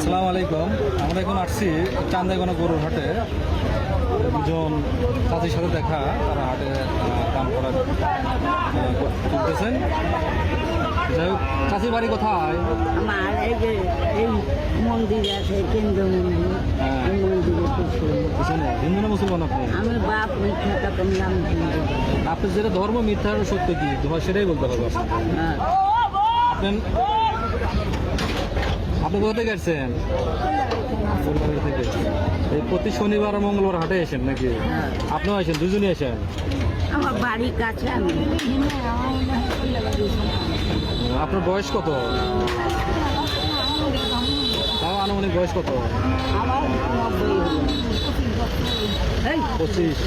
আসসালামু আলাইকুম। আমরা এখন আসছি চান্দাইগনা গরুর হাটে। দুজন চাচির সাথে দেখা তারা হাটে দাম করার আহ, তুলতেছেন যাই হোক চাচির বাড়ি কোথায়? আমার এই যে এই মন্দির আছে কেন্দ্র মন্দির। হ্যাঁ। এই পিছনে হিন্দু না মুসলমান আপনি? আমি বাপ মিথ্যা তখন নাম আপনি যেটা ধর্ম মিথ্যা আর সত্য কি? তোমার সেটাই বলতে হবে আপনাকে। আপনি কোথা থেকে আসছেন? থেকে। এই প্রতি শনিবার আর মঙ্গলবার হাটে আসেন নাকি? হ্যাঁ। আপনিও আসেন দুজনই আসেন? আমার বাড়ির কাছে আমি। আপনার বয়স কত? তাও আনুমানিক বয়স কত? পঁচিশ।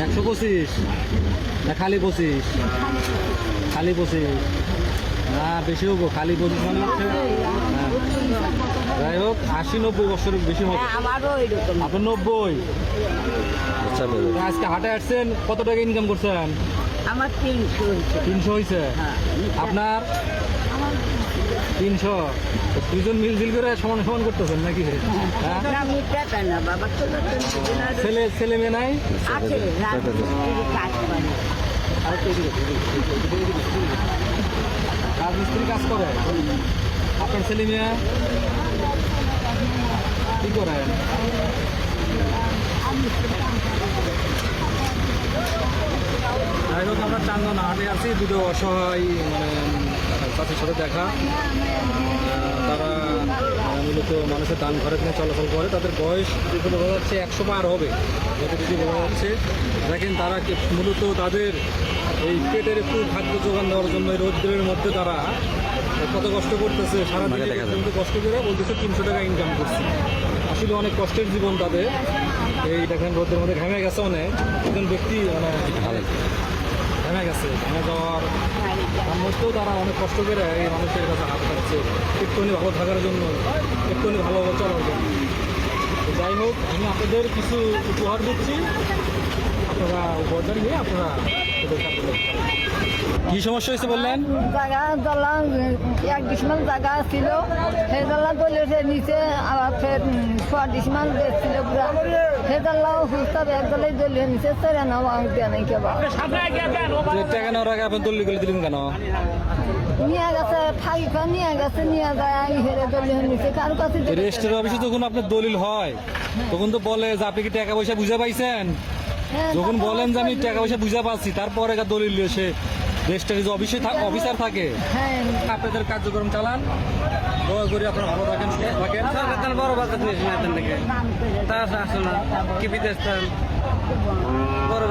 একশো পঁচিশ? না খালি পঁচিশ? খালি পঁচিশ। না বেশি হব খালি পঁচিশ মানে হচ্ছে আশি নব্বই বছরের বেশি হবে। হ্যাঁ, আমারও এরকম। আপনার নব্বই? আজকে হাটে আসছেন কত টাকা ইনকাম করছেন? আমার তিনশো হয়েছে। তিনশো হয়েছে? হ্যাঁ আপনার? তিনশো। দুজন মিলঝিল করে সমান সমান করতেছেন নাকি? হ্যাঁ? ছেলে ছেলে মেয়ে নাই? কাজ করে। রাজমিস্ত্রি কাজ করে? আপনার ছেলে মেয়ে? যাই হোক আমরা চান্দন হাটে আছি দুটো অসহায় মানে চাষির সাথে দেখা তারা মূলত মানুষের দান ঘরে নিয়ে চলাচল করে। তাদের বয়স যেগুলো বোঝা যাচ্ছে একশো পার হবে যতটুকু বোঝা যাচ্ছে দেখেন তারা মূলত তাদের এই পেটের একটু খাদ্য যোগান দেওয়ার জন্য রৌদ্রের মধ্যে তারা কত কষ্ট করতেছে সারা দিনে কিন্তু কষ্ট করে বলতেছে তিনশো টাকা ইনকাম করছে। আসলে অনেক কষ্টের জীবন তাদের। এই দেখেন রোদের মধ্যে ঘেমে গেছে অনেক। একজন ব্যক্তি মানে ঘেমে গেছে ঘেমে যাওয়ার মধ্যেও তারা অনেক কষ্ট করে এই মানুষের কাছে হাত পাচ্ছে একটুখানি ভালো থাকার জন্য একটুখানি ভালো চলার জন্য। যাই হোক আমি আপনাদের কিছু উপহার দিচ্ছি। নিয়ে আপনারা। কি সমস্যা হয়েছে বললেন? জায়গা দলা এক ডিসমান জায়গা ছিল। সেই দলা দলেছে নিচে আবার ফের ছয় ডিসমান ছিল পুরা। সেই দলাও সুস্থ এক দলীয় নিচে সেরে নাও আমি দেয় নাই কেবা টাকা নেওয়ার আগে আপনি দল্লি করে দিলেন কেন? নিয়ে গেছে খান নিয়ে গেছে নিয়ে যায় আমি হেরে দলীয় নিচে। কারও কাছে যেতে রেজিস্টার অফিসে যখন আপনার দলিল হয় তখন তো বলে যে আপনি কি টাকা পয়সা বুঝে পাইছেন? যখন বলেন যে আমি টাকা পয়সা বুঝে পাচ্ছি তারপরে দলিল এসে সে রেজিস্টারি যে অফিসে অফিসার থাকে হ্যাঁ। আপনাদের কার্যক্রম চালান। দয়া করে আপনারা ভালো থাকেন থাকেন। বড় বাজার নিয়েছেন এখান থেকে। তা আসলে কি বিদেশ বড়